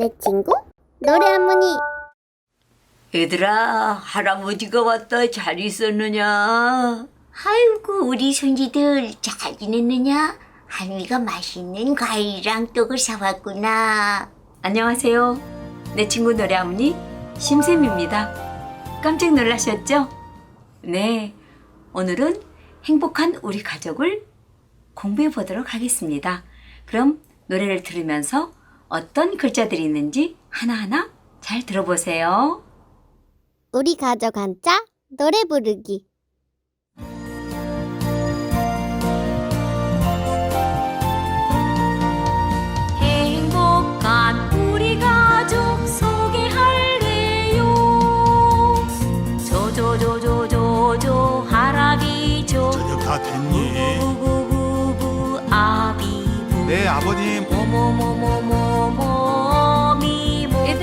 내 친구 노래 할머니 얘들아, 할아버지가 왔다. 잘 있었느냐? 아이고 우리 손지들 잘 지냈느냐? 할미가 맛있는 과일이랑 떡을 사왔구나. 안녕하세요. 내 친구 노래 할머니 심쌤입니다. 깜짝 놀라셨죠? 네. 오늘은 행복한 우리 가족을 공부해 보도록 하겠습니다. 그럼 노래를 들으면서 어떤 글자들이 있는지 하나하나 잘 들어보세요. 우리 가족 한자 노래 부르기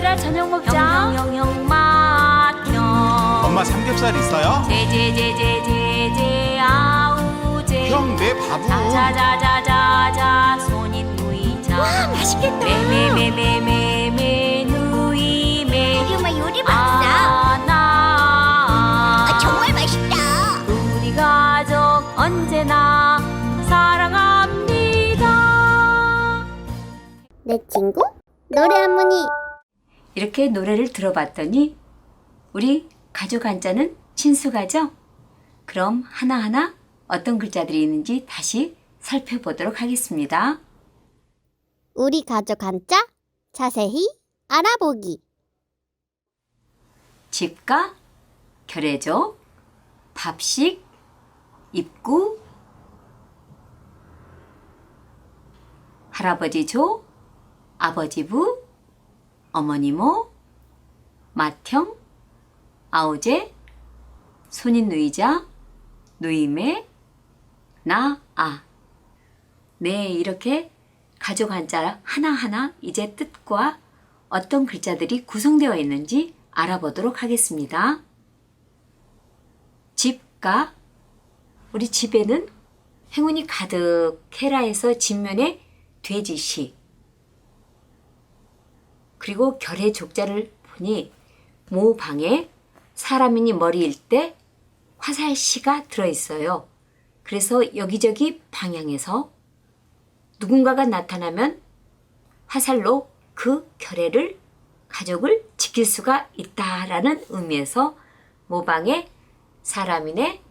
얘들아 저녁 먹자. 형형형형 맛형 엄마 삼겹살 있어요? 제제제제제제 아우제. 형내 밥은 자자자자자자 손인 누이자. 와 맛있겠다. 메메메메메메 누이메 우리 엄마 요리 봤어. 아나. 아, 정말 맛있다. 우리 가족 언제나 사랑합니다. 내 친구 노래 할머니 이렇게 노래를 들어봤더니 우리 가족 한자는 친수가죠? 그럼 하나하나 어떤 글자들이 있는지 다시 살펴보도록 하겠습니다. 우리 가족 한자 자세히 알아보기 집가, 결례조, 밥식, 입구, 할아버지 조, 아버지 부, 어머니모, 맏형, 아우제, 손인 누이자, 누이매, 나, 아. 네, 이렇게 가족 한자 하나하나 이제 뜻과 어떤 글자들이 구성되어 있는지 알아보도록 하겠습니다. 집가 우리 집에는 행운이 가득 해라 해서 집면에 돼지시 그리고 결의 족자를 보니 모 방에 사람이니 머리일 때 화살시가 들어있어요. 그래서 여기저기 방향에서 누군가가 나타나면 화살로 그 결례를 가족을 지킬 수가 있다라는 의미에서 모방에 사람인의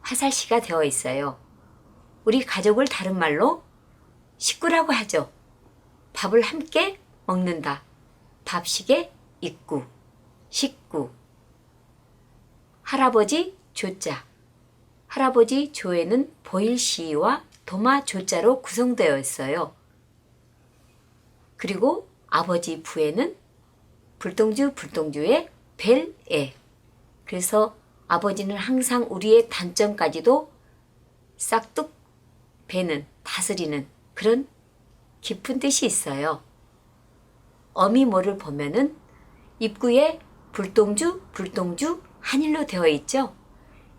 화살시가 되어 있어요. 우리 가족을 다른 말로 식구라고 하죠. 밥을 함께 먹는다. 밥식의 입구, 식구. 할아버지 조자. 할아버지 조에는 보일시와 도마 조자로 구성되어 있어요. 그리고 아버지 부에는 불동주 불동주의 벨에. 그래서 아버지는 항상 우리의 단점까지도 싹둑 베는 다스리는 그런 깊은 뜻이 있어요. 어미모를 보면은 입구에 불동주 불동주 한일로 되어 있죠.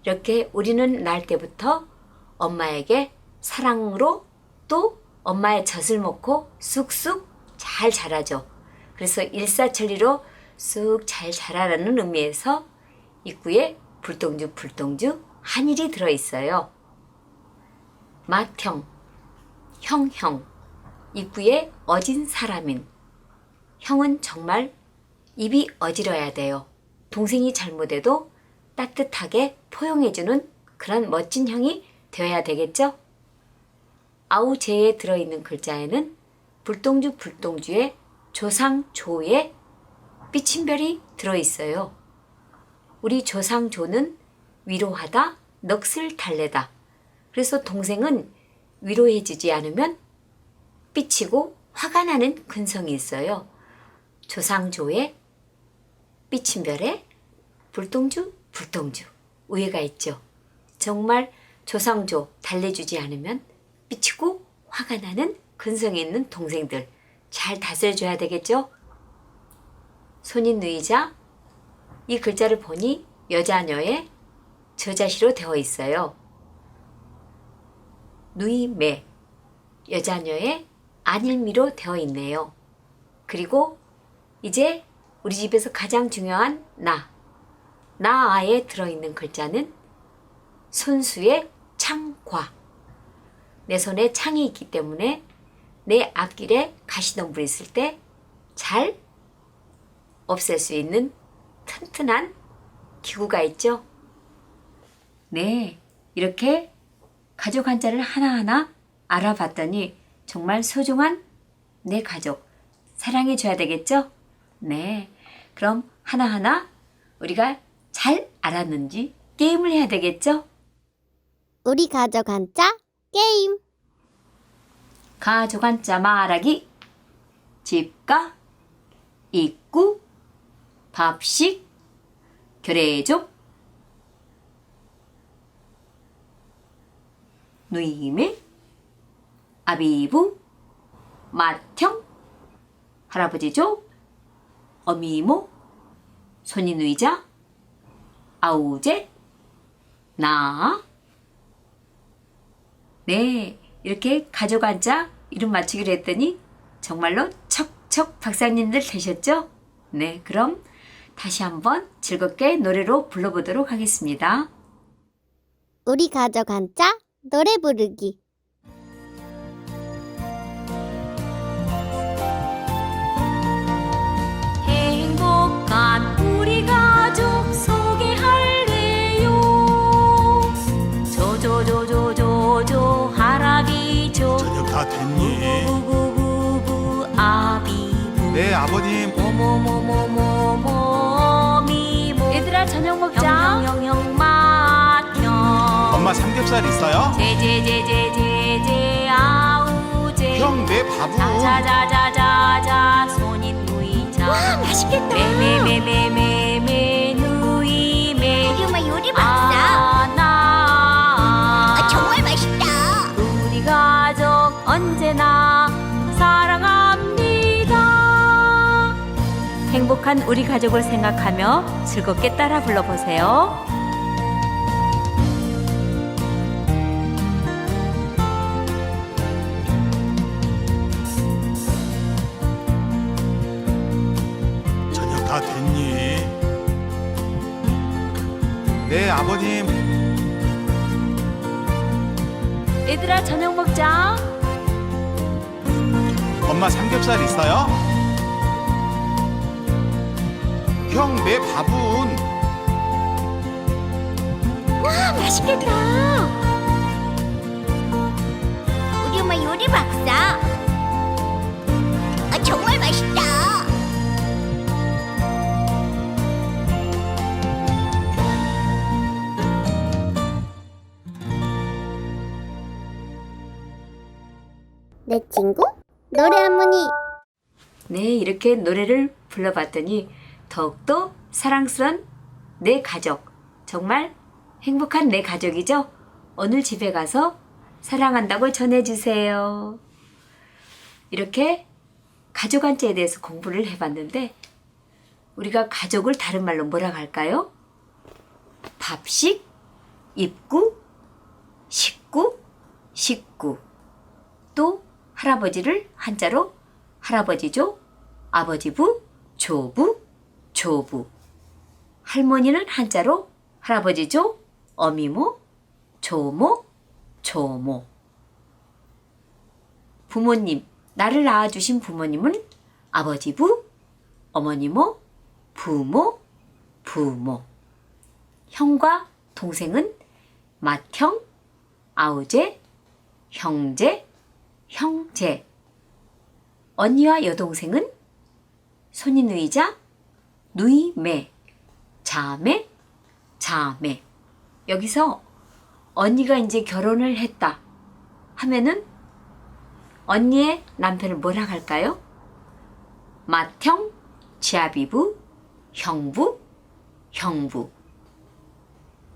이렇게 우리는 날 때부터 엄마에게 사랑으로 또 엄마의 젖을 먹고 쑥쑥 잘 자라죠. 그래서 일사천리로 쑥 잘 자라라는 의미에서 입구에 불동주 불동주 한일이 들어 있어요. 맏형, 형형, 입구에 어진 사람인. 형은 정말 입이 어지러야 돼요. 동생이 잘못해도 따뜻하게 포용해주는 그런 멋진 형이 되어야 되겠죠? 아우제에 들어있는 글자에는 불동주 불동주의 조상조의 삐침별이 들어있어요. 우리 조상조는 위로하다, 넋을 달래다. 그래서 동생은 위로해주지 않으면 삐치고 화가 나는 근성이 있어요. 조상조의 삐침별에 불동주, 불동주 우애가 있죠. 정말 조상조 달래주지 않으면 삐치고 화가 나는 근성이 있는 동생들 잘 다스려줘야 되겠죠? 손인 누이자 이 글자를 보니 여자녀의 저자시로 되어 있어요. 누이매 여자녀의 안일미로 되어 있네요. 그리고 이제 우리 집에서 가장 중요한 나. 나아에 들어있는 글자는 손수의 창과. 내 손에 창이 있기 때문에 내 앞길에 가시덤불 있을 때 잘 없앨 수 있는 튼튼한 기구가 있죠. 네, 이렇게 가족 한자를 하나하나 알아봤더니 정말 소중한 내 가족 사랑해 줘야 되겠죠? 네. 그럼 하나하나 우리가 잘 알았는지 게임을 해야 되겠죠? 우리 가족 한자 게임. 가족 한자 말하기 집가 입구 밥식 결례족 누이매 아비부 맏형 할아버지족 어미이모 손인의자 아우제 나 네, 이렇게 가족 한자 이름 맞추기로 했더니 정말로 척척 박사님들 되셨죠? 네, 그럼 다시 한번 즐겁게 노래로 불러보도록 하겠습니다. 우리 가족 한자 노래 부르기. 삼겹살 있어요? 제제제제제제 아우제 형내 밥은 자자자자자자 손인 누이자 와, 맛있겠다. 메메메메메메 누이메 우리 엄마 요리 박사. 아나 아, 정말 맛있다. 우리 가족 언제나 사랑합니다. 행복한 우리 가족을 생각하며 즐겁게 따라 불러보세요. 다 됐니? 네 아버님 얘들아 저녁 먹자. 엄마 삼겹살 있어요? 형 내 밥은 와, 맛있겠다. 우리 엄마 요리 박사. 내 친구 노래 할머니. 네, 이렇게 노래를 불러봤더니 더욱더 사랑스런 내 가족, 정말 행복한 내 가족이죠? 오늘 집에 가서 사랑한다고 전해주세요. 이렇게 가족 한자에 대해서 공부를 해봤는데, 우리가 가족을 다른 말로 뭐라고 할까요? 밥식, 입구, 식구, 식구. 또 할아버지를 한자로 할아버지조, 아버지부, 조부, 조부. 할머니는 한자로 할아버지조, 어미모, 조모, 조모. 부모님, 나를 낳아주신 부모님은 아버지부, 어머니모, 부모, 부모. 형과 동생은 맏형, 아우제, 형제, 형제. 언니와 여동생은 손인의자, 누이매, 자매, 자매. 여기서 언니가 이제 결혼을 했다 하면은 언니의 남편을 뭐라 할까요? 맏형, 지아비부, 형부, 형부.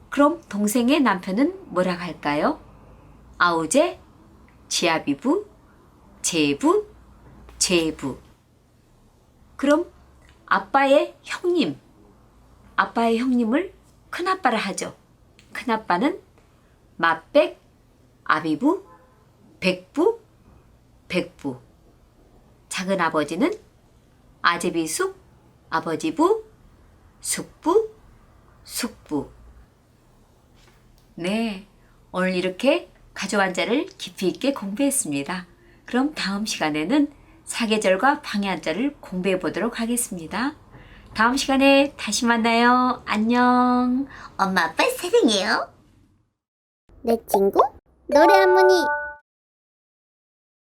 그럼 동생의 남편은 뭐라 할까요? 아우제, 지아비부, 제부, 제부. 그럼 아빠의 형님, 아빠의 형님을 큰아빠라 하죠. 큰아빠는 맏백, 아비부, 백부, 백부. 작은 아버지는 아제비 숙, 아버지 부, 숙부, 숙부. 네, 오늘 이렇게 가족 한자를 깊이 있게 공부했습니다. 그럼 다음 시간에는 사계절과 방해한자를 공부해 보도록 하겠습니다. 다음 시간에 다시 만나요. 안녕. 엄마 아빠 사랑해요. 내 친구 노래 할머니